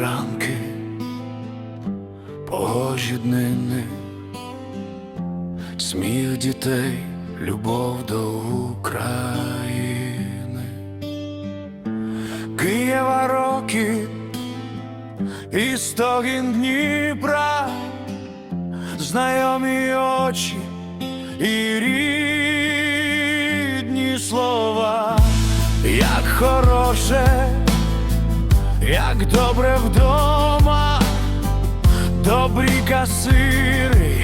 ранки, погожі днини, сміх дітей, любов до України, Києва роки і стогін Дніпра, знайомі очі і рідні слова, як хороше, як добре вдома, добрі касири,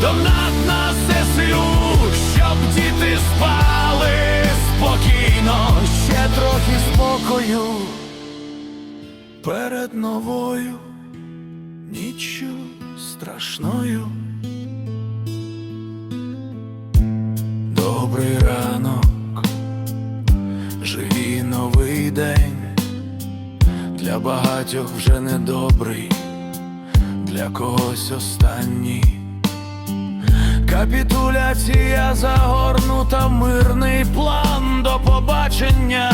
Донат на ЗСУ, щоб діти спали спокійно, ще трохи спокою. Перед новою ніччю страшною. Добрий ранок, живі новий день. Для багатьох вже недобрий, для когось останній. Капітуляція загорнута, мирний план до побачення.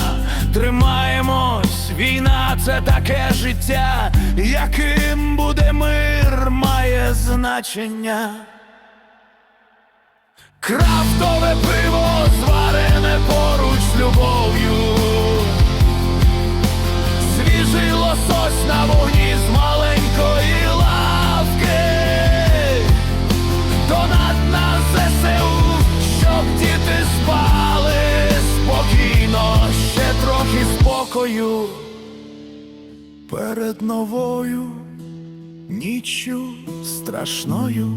Тримаємось, війна це таке життя, яким буде мир, має значення. Крафтове пиво зварене спокою. Перед новою ніччю страшною.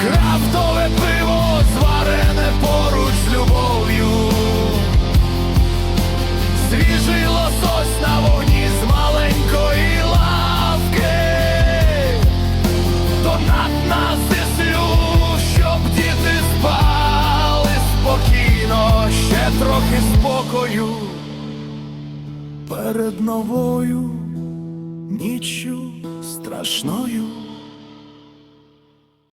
Крафтове ще трохи спокою. Перед новою ніччю страшною.